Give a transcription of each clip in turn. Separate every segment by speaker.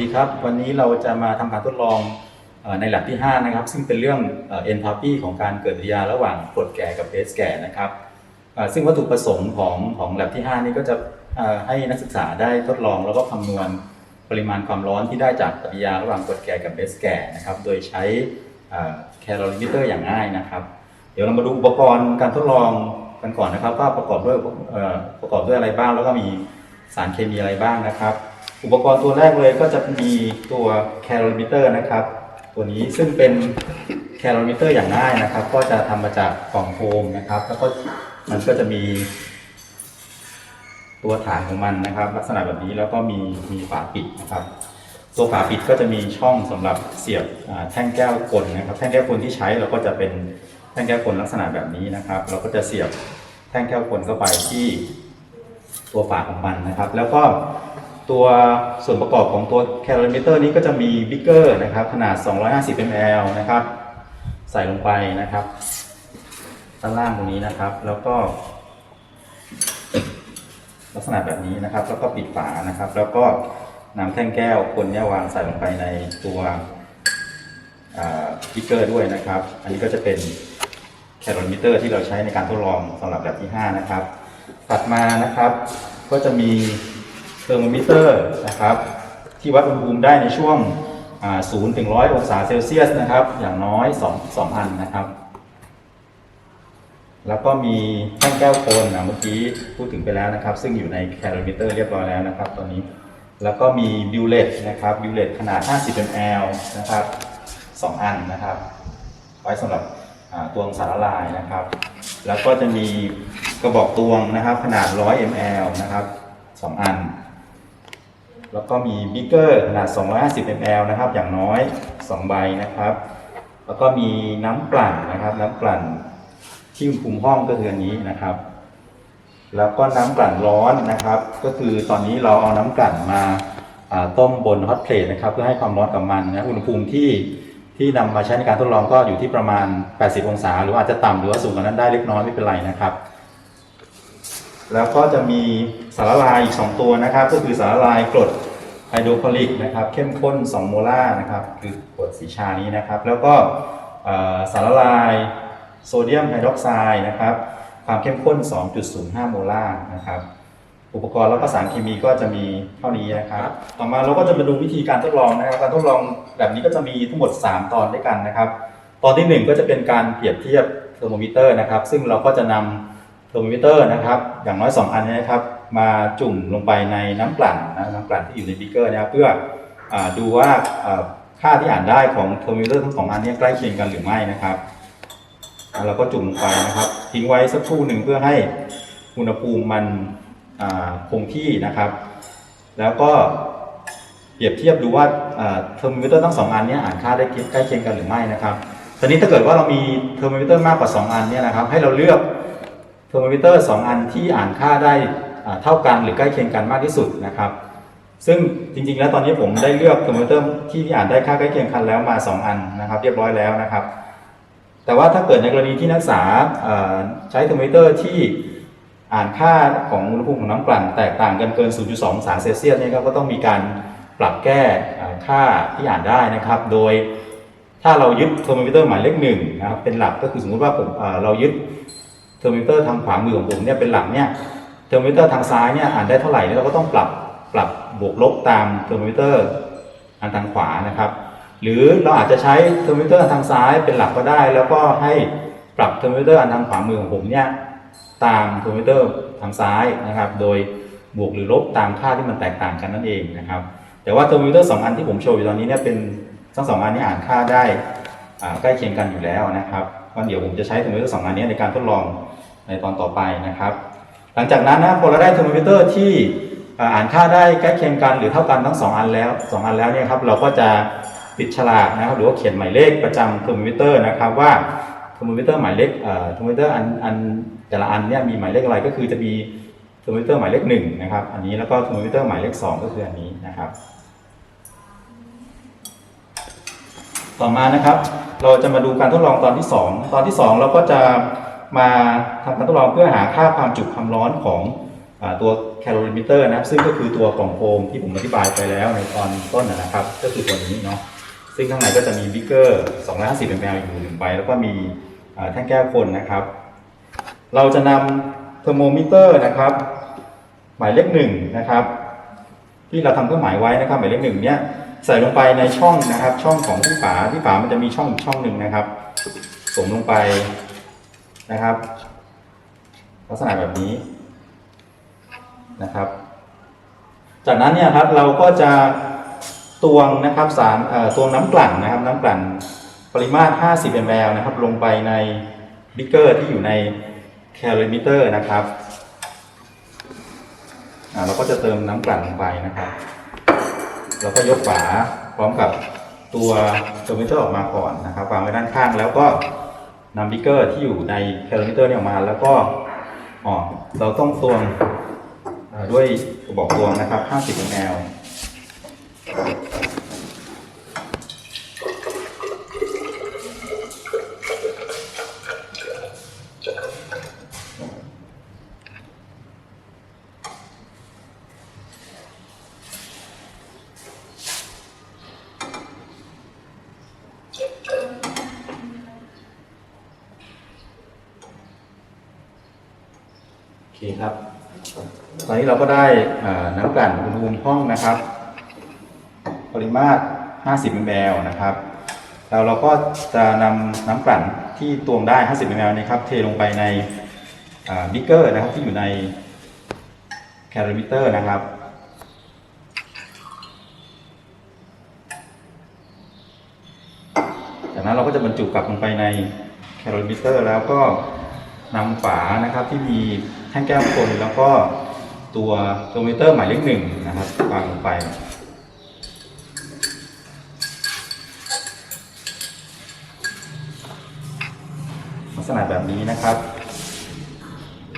Speaker 1: ดีครับ วันนี้เราจะมาทำการทดลองในหลักที่ 5 นะครับ ซึ่งเป็นเรื่องเอนทาปีของการเกิดปฏิกิริยาระหว่างกรดแก่กับเบสแก่นะครับซึ่งวัตถุประสงค์ของของหลักที่ 5 นี้ก็จะให้นักศึกษาได้ทดลองแล้วก็คำนวณปริมาณความร้อนที่ได้จากปฏิกิริยาระหว่างกรดแก่กับเบสแก่นะครับ โดยใช้แคลอริมิเตอร์อย่างง่ายนะครับ เดี๋ยวเรามาดูอุปกรณ์การทดลองกันก่อนนะครับว่าประกอบด้วยประกอบด้วยอะไรบ้าง แล้วก็มีสารเคมีอะไรบ้างนะครับ อุปกรณ์ตัวแรกเลยก็จะมีตัวแคลอริมิเตอร์นะครับ ตัวนี้ซึ่งเป็นแคลอริมิเตอร์อย่างง่ายนะครับ ก็จะทำมาจากกล่องโฟมนะครับ แล้วก็มันก็จะมี ตัวฐานของมันนะครับ ลักษณะแบบนี้แล้วก็มีมีฝาปิดนะครับ ตัวฝาปิดก็จะมีช่องสำหรับเสียบแท่งแก้วกลนะครับ แท่งแก้วกลที่ใช้เราก็จะเป็นแท่งแก้วกลลักษณะแบบนี้นะครับ เราก็จะเสียบแท่งแก้วกลเข้าไปที่ตัวฝาของมันนะครับ แล้วก็ ตัวส่วนประกอบของตัวแคลอริเมเตอร์นี้ก็จะมีบิ๊กเกอร์นะครับ ขนาด 250 ml นะครับ ใส่ลงไปนะครับด้านล่างตรงนี้นะครับ แล้วก็ ลักษณะแบบนี้นะครับ แล้วก็ปิดฝานะครับ แล้วก็นำแท่งแก้วคนเนี่ยวางใส่ลงไปในตัวพิกเกอร์ด้วยนะครับ อันนี้ก็จะเป็นแคลอริเมเตอร์ที่เราใช้ในการทดลองสำหรับแบบที่ 5 นะครับ ถัดมานะครับ ก็จะมี อร์โมมิเตอร์นะครับ ที่วัดอุณหภูมิได้ในช่วง0ถึง100 องศาเซลเซียสนะครับ อย่างน้อย 2 2อันนะครับ แล้วก็มีแท่งแก้วโคนนะเมื่อกี้พูดถึงไปแล้วนะครับ ซึ่งอยู่ในแคลอริมิเตอร์เรียบร้อยแล้วนะครับตอนนี้ แล้วก็มีบิวเลตนะครับบิวเลตขนาด 50 ml นะครับ 2 อันนะครับ ไว้สำหรับตวงสารละลายนะครับ แล้วก็จะมีกระบอกตวงนะครับ ขนาด 100 ml นะครับ 2 อัน แล้วก็มีบิ๊กเกอร์ขนาด 250 ml นะครับ อย่างน้อย 2 ใบนะครับ แล้วก็มีน้ำกลั่นนะครับ น้ำกลั่นที่อุณหภูมิห้องก็คืออันนี้นะครับ แล้วก็น้ำกลั่นร้อนนะครับ ก็คือตอนนี้เราเอาน้ำกลั่นมาต้มบนฮอตเพลทนะครับเพื่อให้ความร้อนกับมันนะอุณหภูมิที่ที่นำมาใช้ในการทดลองก็อยู่ที่ประมาณ 80 องศา หรืออาจจะต่ำหรือว่าสูงกว่านั้นได้เล็กน้อยไม่เป็นไรนะครับ แล้วก็จะมีสารละลายอีก 2 ตัวนะครับ ก็คือสารละลายกรดไฮโดรคลอริกนะครับเข้มข้น 2 โมลาร์นะครับคือกรดสีชานี้นะครับ แล้วก็สารละลายโซเดียมไฮดรอกไซด์นะครับความเข้มข้น 2.05 โมลาร์นะครับอุปกรณ์แล้วก็สารเคมีก็จะมีเท่านี้นะครับ ต่อมาเราก็จะมาดูวิธีการทดลองนะครับ การทดลองแบบนี้ก็จะมีทั้งหมด 3 ตอนด้วยกันนะครับ ตอนทีหนึ่1 ก็จะเป็นการเปรียบเทียบเทอร์โมมิเตอร์นะครับ ซึ่งเราก็จะนำ เทอร์มิเตอร์นะครับอย่างน้อย 2 อันเนี้นะครับ มาจุ่มลงไปในน้ำกลั่นนะน้ำกลั่นที่อยู่ในบิ๊กเกอร์นะครับเพื่ออดูว่าค่าที่อ่านได้ของเทอร์มิเตอร์ทั้งสองอันนี้ใกล้เคียงกันหรือไม่นะครับเราก็จุ่มลงไปนะครับ ทิ้งไว้สักครู่หนึ่งเพื่อให้อุณหภูมิมันคงที่นะครับ แล้วก็เปรียบเทียบดูว่าเทอร์มิเตอร์ทั้งสองอันนี้อ่านค่าได้ใกล้เคียงกันหรือไม่นะครับตอนนี้ถ้าเกิดว่าเรามีเทอร์มมิเตอร์มากกว่า 2 อันเนี่ยนะครับ ให้เราเลือก เทอร์โมมิเตอร์2อันที่อ่านค่าได้เท่ากันหรือใกล้เคียงกันมากที่สุดนะครับ ซึ่งจริงๆ แล้วตอนนี้ผมได้เลือกเทอร์โมมิเตอร์ที่อ่านได้ค่าใกล้เคียงกันแล้วมา 2 อันนะครับ เรียบร้อยแล้วนะครับ แต่ว่าถ้าเกิดในกรณีที่นักศึกษาใช้เทอร์โมมิเตอร์ที่อ่านค่าของอุณหภูมิของน้ำกลั่นแตกต่างกันเกิน 0.2 องศาเซลเซียสเนี่ยครับก็ต้องมีการปรับแก้ค่าที่อ่านได้นะครับ โดยถ้าเรายึดเทอร์โมมิเตอร์หมายเลขหนึ่งนะครับเป็นหลักก็คือสมมติว่าผมเรายึด เทอร์มิเตอร์ทางขวามือของผมเนี่ยเป็นหลักเนี่ยเทอร์มิเตอร์ทางซ้ายเนี่ยอ่านได้เท่าไหร่เนี่ยเราก็ต้องปรับปรับบวกลบตามเทอร์มิเตอร์อันทางขวานะครับ หรือเราอาจจะใช้เทอร์มิเตอร์ทางซ้ายเป็นหลักก็ได้ แล้วก็ให้ปรับเทอร์มิเตอร์อันทางขวามือของผมเนี่ยตามเทอร์มิเตอร์ทางซ้ายนะครับ โดยบวกหรือลบตามค่าที่มันแตกต่างกันนั่นเองนะครับ แต่ว่าเทอร์มิเตอร์สองอันที่ผมโชว์อยู่ตอนนี้เนี่ยเป็นทั้งสองอันนี้อ่านค่าได้ใกล้เคียงกันอยู่แล้วนะครับ ก็เดี๋ยวผมจะใช้เทอร์มิเตอร์สองอันนี้ในการทดลองในตอนต่อไปนะครับ หลังจากนั้นนะพอเราได้เทอร์มิเตอร์ที่อ่านค่าได้ใกล้เคียงกันหรือเท่ากันทั้งสองอันแล้วสองอันแล้วเนี่ยครับเราก็จะติดฉลากนะครับ หรือว่าเขียนหมายเลขประจำเทอร์มิเตอร์นะครับว่าเทอร์มิเตอร์หมายเลขเทอร์มิเตอร์อันอันแต่ละอันเนี่ยมีหมายเลขอะไรก็คือจะมีเทอร์มิเตอร์หมายเลขหนึ่งนะครับอันนี้แล้วก็เทอร์มมิเตอร์หมายเลขสองก็คืออันนี้นะครับ ต่อมานะครับ เราจะมาดูการทดลองตอนที่ 2 ตอนที่ 2 เราก็จะมาทำการทดลองเพื่อหาค่าความจุความร้อนของอตัวแคลอริมิเตอร์นะครับซึ่งก็คือตัวกล่องโฟมที่ผมอธิบายไปแล้วในตอนต้นนะครับ ก็คือตัวนี้เนาะซึ่งข้างในก็จะมีบิ๊กเกอร์250 ml อยู่หนึ่งใบแล้วก็มีแท่งแก้วคนนะครับ เราจะนำเทอร์โมมิเตอร์นะครับ หมายเลขหนึ่งนะครับ ที่เราทำเครื่องหมายไว้นะครับ หมายเลขหนึ่งเนี้ย ใส่ลงไปในช่องนะครับ ช่องของที่ฝาที่ฝามันจะมีช่องอีกช่องหนึ่งนะครับสวมลงไปนะครับ ลักษณะแบบนี้นะครับ จากนั้นเนี่ยครับเราก็จะตวงนะครับสารตวงน้ำกลั่นนะครับ น้ำกลั่นปริมาตร 50 ml นะครับ ลงไปในบิ๊กเกอร์ที่อยู่ในแคลริมิเตอร์นะครับอ่าเราก็จะเติมน้ำกลั่นลงไปนะครับ เราก็ยกฝาพร้อมกับตัวเทอร์มิเตอร์ออกมาก่อนนะครับวางไว้ด้านข้างแล้วก็นำบิ๊กเกอร์ที่อยู่ในเทอร์มิเตอร์นี่ออกมา แล้วก็อ๋อเราต้องตวงด้วยกระบอกตวงนะครับ 50 ml คครับ ตอนนี้เราก็ได้น้ำกลั่นอุณหภูมิห้องนะครับ ปริมาตร 50 ml นะครับแล้วเราก็จะนำน้ำกลั่นที่ตวงได้ 50 ml นะครับเทลงไปในบิ๊กเกอร์นะครับที่อยู่ในแคลอริมิเตอร์นะครับจากนั้นเราก็จะบรรจุกลับลงไปในแคลอริมิเตอร์แล้วก็นำฝานะครับที่มี แท่งแก้วคนแล้วก็ตัวโทรมิเตอร์หมายเลขหนึ่งนะครับวางลงไป ลักษณะแบบนี้นะครับ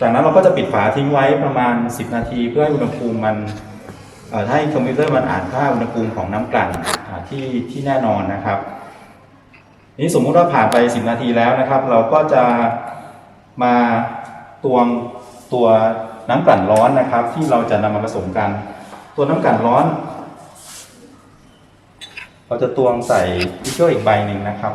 Speaker 1: จากนั้นเราก็จะปิดฝาทิ้งไว้ประมาณ 10 นาที เพื่อให้อุณหภูมิมันให้คอมพิวเตอร์มันอ่านค่าอุณหภูมิของน้ำกลั่นที่ที่แน่นอนนะครับ นี้สมมุติว่าผ่านไป 10 นาทีแล้วนะครับ เราก็จะมาตวง ตัวน้ำกลั่นร้อนนะครับ ที่เราจะนำมาผสมกัน ตัวน้ำกลั่นร้อน เราจะตวงใส่วิกเกออีกใบหนึ่งนะครับ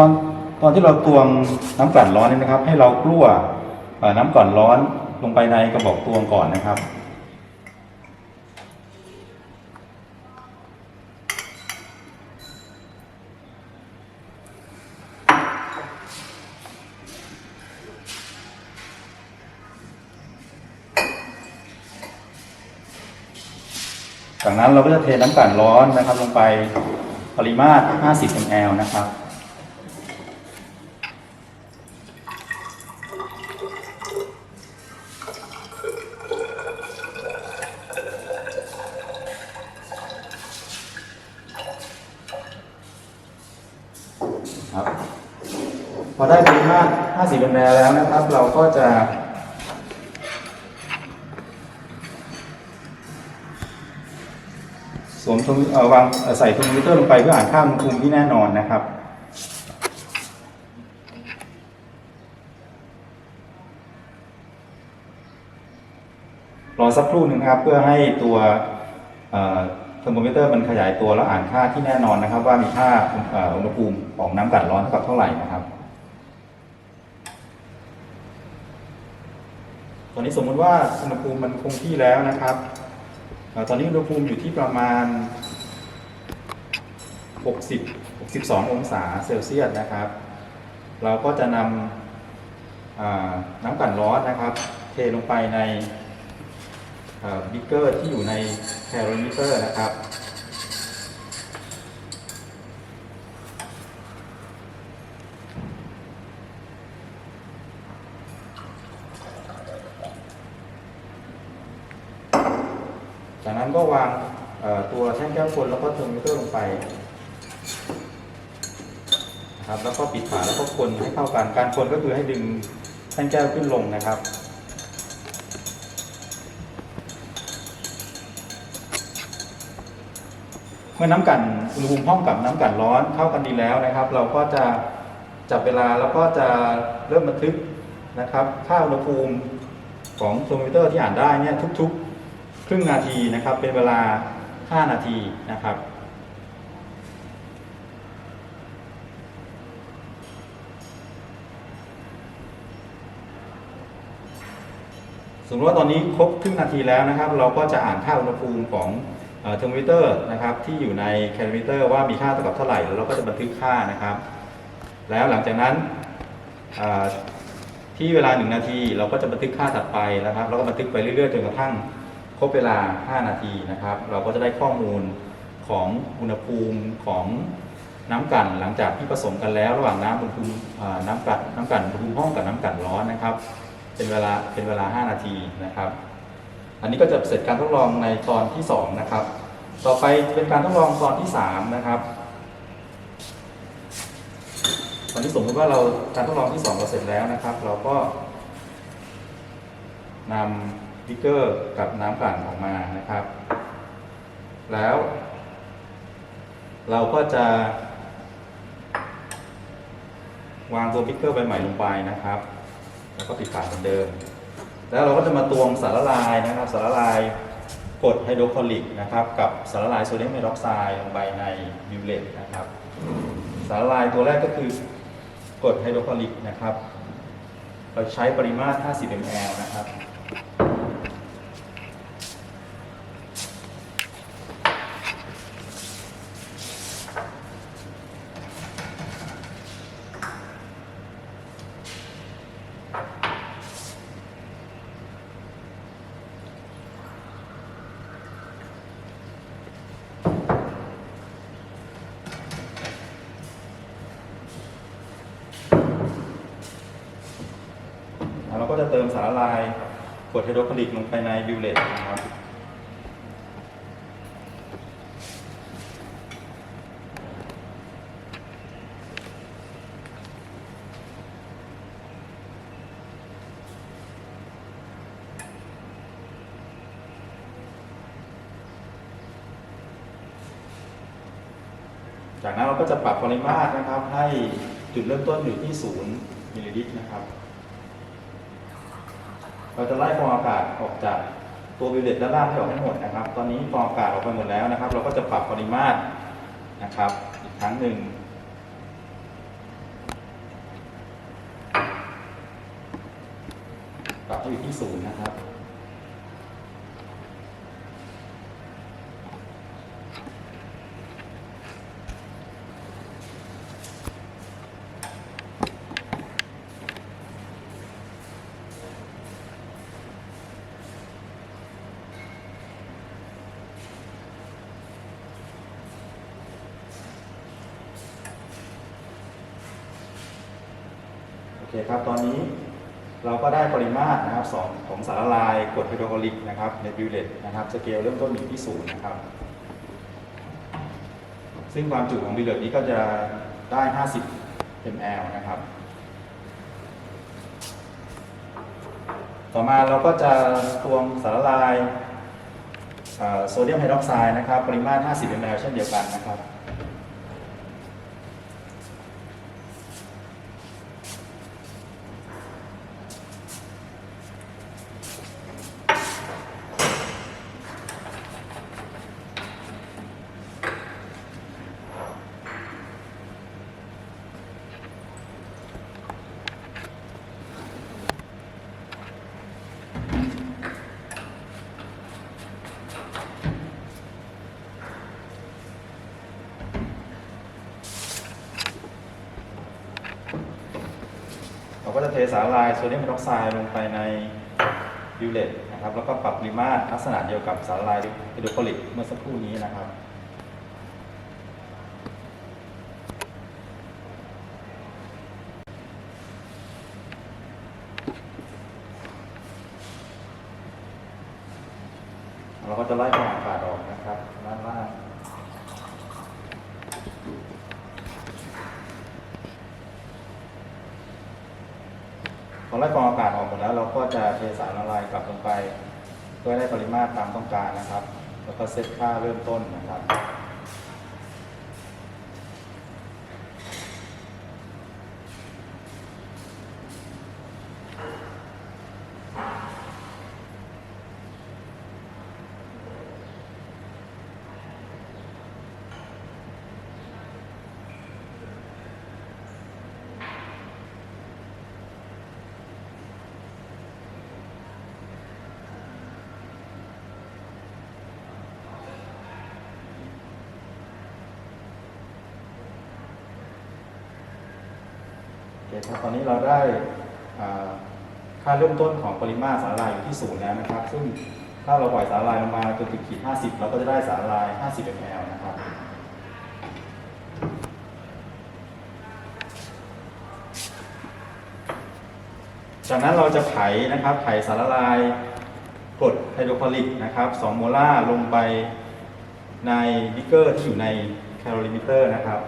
Speaker 1: อนตอนที่เราตวงน้ำกลั่นร้อนเนี่ยนะครับ ให้เรากลั้วน้ำกลั่นร้อนลงไปในกระบอกตวงก่อนนะครับจากนั้นเราก็จะเทน้ำกลั่นร้อนนะครับ ลงไปปริมาตร 50 ml นะครับ พอได้ปริมาตร 50 ml แล้วนะครับ เราก็จะ สวมทุนเอ่อวางใส่ทุนมิเตอร์ลงไปเพื่ออ่านค่าอุณหภูมิที่แน่นอนนะครับรอสักครู่หนึ่งนะครับเพื่อให้ตัวเทอร์โมมิเตอร์มันขยายตัวแล้วอ่านค่าที่แน่นอนนะครับ ว่ามีค่าอุณหภูมิของน้ำกลั่นร้อนเท่ากับเท่าไหร่นะครับ ต อนนี้สมมุติว่าอุณหภูมิมันคงที่แล้วนะครับอตอนนี้อุณหภูมิอยู่ที่ประมาณ 60 62 องศาเซลเซียสนะครับ เราก็จะนำน้ำกลั่นร้อนนะครับ เทลงไปในบิ๊กเกอร์ที่อยู่ในแคลอริมิเตอร์นะครับ จากนั้นก็วางตัวแท่งแก้วคนแล้วก็เทอร์มิเตอร์ลงไปนะครับแล้วก็ปิดฝาแล้วก็คนให้เข้ากัน การคนก็คือให้ดึงแท่งแก้วขึ้นลงนะครับเมื่อน้ำกันอุณหภูมิห้องกับน้ำกันร้อนเข้ากันดีแล้วนะครับ เราก็จะจับเวลาแล้วก็จะเริ่มบันทึกนะครับ ค่าอุณหภูมิของโทรมิเตอร์ที่อ่านได้เนี่ยทุก ๆ รึ่งนาทีนะครับ เป็นเวลา 5 นาทีนะครับ สมมติว่าตอนนี้ครบครึ่งนาทีแล้วนะครับ เราก็จะอ่านค่าอุณหภูมิของเทอร์โมมิเตอร์นะครับ ที่อยู่ในแคลอมิเตอร์ว่ามีค่าเท่ากับเท่าไหร่แล้วเราก็จะบันทึกค่านะครับ แล้วหลังจากนั้นที่เวลา1นาทีเราก็จะบันทึกค่าถัดไปนะครับ แล้วก็บันทึกไปเรื่อยๆจนกระทั่ง ครบเวลา 5 นาทีนะครับ เราก็จะได้ข้อมูลของอุณหภูมิของน้ำกันหลังจากที่ผสมกันแล้ว ระหว่างน้ำอุณหภูมิน้ำกันน้ำกันอุณหภูมิห้องกับน้ำกันร้อนนะครับ เป็นเวลาเป็นเวลา 5 นาทีนะครับ อันนี้ก็จะเสร็จการทดลองในตอนที่ 2 นะครับ ต่อไปเป็นการทดลองตอนที่ 3 นะครับตอนนี้สมมติว่าเราการทดลองที่ 2 เราเสร็จแล้วนะครับ เราก็นำ บิ๊กเกอร์กับน้ำกลั่นออกมานะครับ แล้ว เราก็จะ วางตัวบิ๊กเกอร์ใบใหม่ลงไปนะครับ แล้วก็ปิดฝาเหมือนเดิม แล้วเราก็จะมาตวงสารละลายนะครับ สารละลายกรดไฮโดรคลอริกนะครับ กับสารละลายโซเดียมไฮดรอกไซด์ลงไปในบิวเลตนะครับ สารละลายตัวแรกก็คือกรดไฮโดรคลอริกนะครับ เราใช้ปริมาตร 50 ml นะครับ แล้วเราก็จะเติมสารละลายกรดไฮ โดคลิกลงไปในบิวเลตนะครับ จากนั้นเราก็จะปรับปริมาตรนะครับ ให้จุดเริ่มต้นอยู่ที่ 0มิลลิลิตรนะครับ เราจะไล่ฟองอากาศออกจากตัววิวเลตด้านล่างให้ออกให้หมดนะครับ ตอนนี้ฟองอากาศออกไปหมดแล้วนะครับ เราก็จะปรับปริมาตรนะครับ อีกครั้งหนึ่งปรับให้อยู่ที่ศูนย์นะครับ คครับ ตอนนี้เราก็ได้ปริมาตรนะครับสองของสารละลายกรดไฮโดรคลอริกนะครับในบิวเลตนะครับสเกลเริ่มต้นอยู่ที่ศูนย์นะครับ ซึ่งความจุของบิวเลตนี้ก็จะได้ 50 ml นะครับ ต่อมาเราก็จะตวงสารละลายโซเดียมไฮดรอกไซด์นะครับ ปริมาตร 50 ml เช่นเดียวกันนะครับ สารลายโซเดียมไฮดรอกไซด์ลงไปในบิวเลตนะครับแล้วก็ปรับปริมาตรลักษณะเดียวกับสารละลายไฮโดรคลอริกเมื่อสักครู่นี้นะครับ เราก็จะไล่ความอากาศออกนะครับด้านล่าง ไล่กรองอากาศออกหมดแล้ว เราก็จะเทสารละลายกลับลงไป เพื่อให้ได้ปริมาตรตามต้องการนะครับ แล้วก็ เซตค่าเริ่มต้นนะครับ คครับตอนนี้เราได้ค่าเริ่มต้นของปริมาตรสารละลายอยู่ที่ศูนย์แล้วนะครับ ซึ่งถ้าเราปล่อยสารละลายลงมาจนถึงขีด 50 เราก็จะได้สารละลาย 50 ml นะครับจากนั้นเราจะไขนะครับไขสารละลายกรดไฮโดรคลอริกนะครับ2โมลาร์ลงไปในบิกเกอร์ที่อยู่ในแคลอริมิเตอร์นะครับ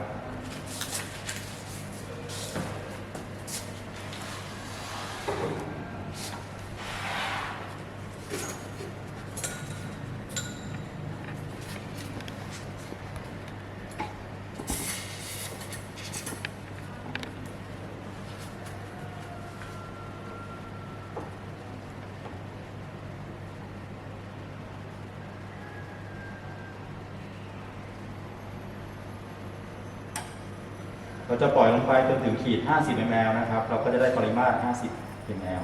Speaker 1: เราจะปล่อยลงไปจนถึงขีด 50 ml นะครับ เราก็จะได้ปริมาตร 50 ml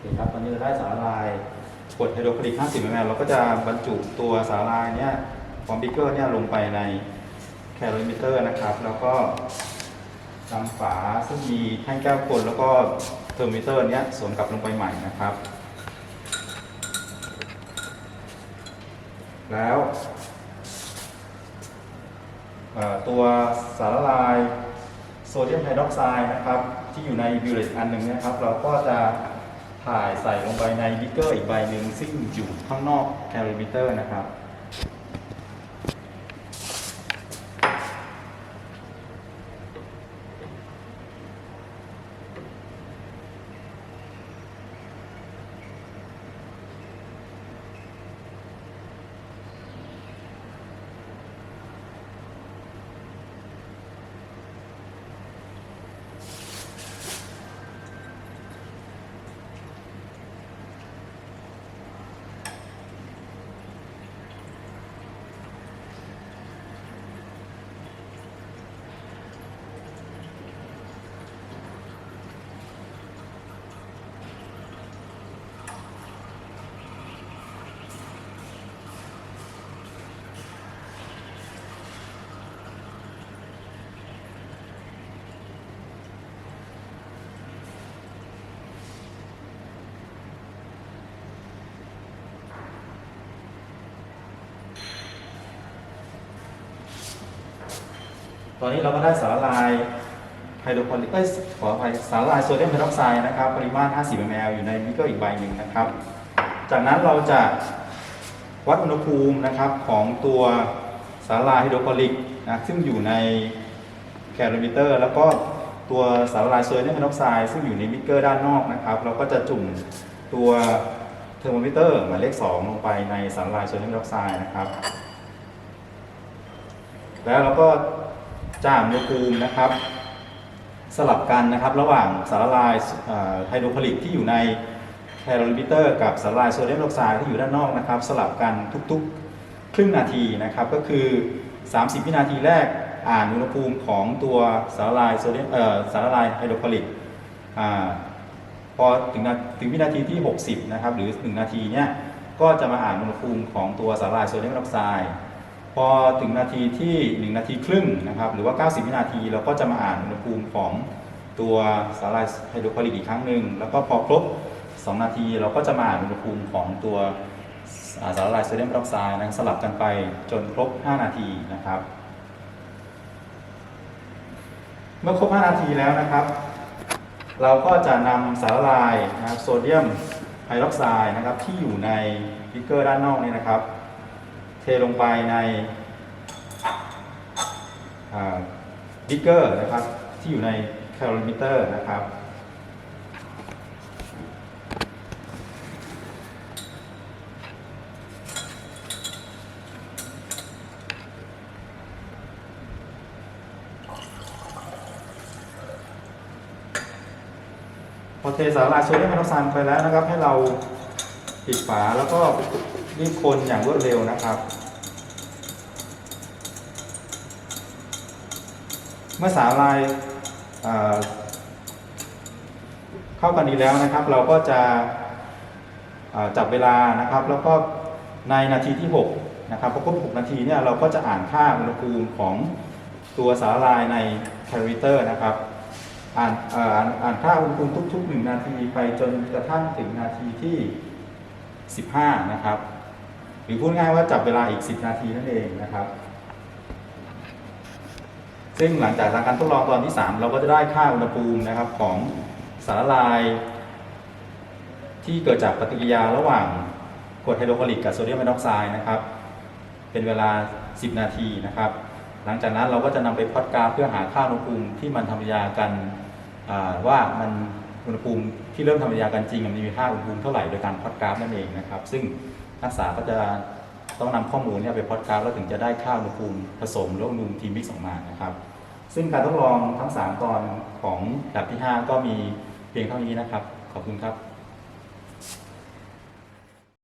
Speaker 1: เคครับตอนนี้เราได้สารละลายกรดไฮโดรคลอริก50 ml เราก็จะบรรจุตัวสารละลายเนี่ยของบิกเกอร์เนี่ยลงไปในแคลอริมิเตอร์นะครับ แล้วก็นำฝาซึ่งมีแท่งแก้วกลแล้วก็เทอร์มิเตอร์เนี้ยสวมกลับลงไปใหม่นะครับ แล้วตัวสารละลายโซเดียมไฮดรอกไซด์นะครับ ที่อยู่ในบิวเลตอันหนึ่งนะครับ เราก็จะ ถ่ายใส่ลงไปในบิกเกอร์อีกใบหนึ่งซึ่งอยู่ข้างนอกแคลริมิเตอร์นะครับ ตอนนี้เราก็ได้สารละลายไฮโดรคลอริกเอ้ยขออภัยสารละลายโซเดียมไฮดรอกไซด์นะครับ ปริมาตร 50 ml อยู่ในบิเกอร์อีกใบหนึ่งนะครับ จากนั้นเราจะวัดอุณหภูมินะครับของตัวสารละลายไฮโดรคลอริกนะซึ่งอยู่ในแคลอริมิเตอร์ แล้วก็ตัวสารละลายโซเดียมไฮดรอกไซด์ซึ่งอยู่ในบิเกอร์ด้านนอกนะครับ เราก็จะจุ่มตัวเทอร์โมมิเตอร์หมายเลข 2 ลงไปในสารละลายโซเดียมไฮดรอกไซด์นะครับ แล้วเราก็ จ่าอุณหภูมินะครับ สลับกันนะครับระหว่างสารละลายไฮโดรคลอริกที่อยู่ในแคลอริมิเตอร์กับสารละลายโซเดียมไฮดรอกไซด์ที่อยู่ด้านนอกนะครับ สลับกันทุกๆ ครึ่งนาทีนะครับ ก็คือ 30 วินาทีแรกอ่านอุณหภูมิของตัวสารละลายโซเดียมสารละลายไฮโดรคลอริกพอถึงถึงวินาทีที่ 60 นะครับ หรือ 1 นาทีเนี่ยก็จะมาอ่านอุณหภูมิของตัวสารละลายโซเดียมไฮดรอกไซด์ พอถึงนาทีที่ 1 นาทีครึ่งนะครับหรือว่า 90 วินาทีเราก็จะมาอ่านอุณหภูมิของตัวสาลายไฮโดรคลอริกอีกครั้งหนึ่งแล้วก็พอครบ 2 นาทีเราก็จะมาอ่านอุณหภูมิของตัวสารละลายโซเดียมไฮดรอกไซด์นะสลับกันไปจนครบ 5 นาทีนะครับ เมื่อครบ 5 นาทีแล้วนะครับ เราก็จะนำสารละลายนะครับโซเดียมไฮดรอกไซด์นะครับที่อยู่ในบิกเกอร์ด้านนอกนี้นะครับ ลงไปในบิ๊กเกอร์นะครับ ที่อยู่ในแคลอริมิเตอร์นะครับพอเทสารละลายโซเดียมไฮดรอกไซด์ไปแล้วนะครับ ให้เราปิดฝาแล้วก็ รีบคนอย่างรวดเร็วนะครับ เมื่อสารละลายเอ่อเข้ากันดีแล้วนะครับ เราก็จะจับเวลานะครับ แล้วก็ในนาทีที่ 6 นะครับพอครบ6นาทีเนี่ยเราก็จะอ่านค่าอุณหภูมิของตัวสารละลายในคลอริเตอร์นะครับอ่านอ่านอ่านค่าอุณหภูมิทุกๆ1นาทีไปจนกระทั่งถึงนาทีที่ 15 นะครับ รือพูดง่ายว่าจับเวลาอีก 10 นาทีนั่นเองนะครับ ซึ่งหลังจากการทดลองตอนที่ 3 เราก็จะได้ค่าอุณหภูมินะครับของสารละลาย ที่เกิดจากปฏิกิริยาระหว่างกรดไฮโดรคลอริกกับโซเดียมไฮดรอกไซด์นะครับ เป็นเวลา 10 นาทีนะครับ หลังจากนั้นเราก็จะนำไปพอตกราฟเพื่อหาค่าอุณหภูมิที่มันทำปฏิกิริยากันว่ามันอุณหภูมิที่เริ่มทำปฏิกิริยากันจริงมันมีค่าอุณหภูมิเท่าไหร่โดยการพอตกราฟนั่นเองนะครับ ซึ่ง นักศึกษาก็จะต้องนำข้อมูลเนี่ยไปพอตกราฟแล้วถึงจะได้ค่าอุณหภูมิผสมหรืออุณหภูมิทีมิกซ์ออกมานะครับ ซึ่งการทดลองทั้ง 3 ตอนของแบบที่ 5 ก็มีเพียงเท่านี้นะครับ ขอบคุณครับ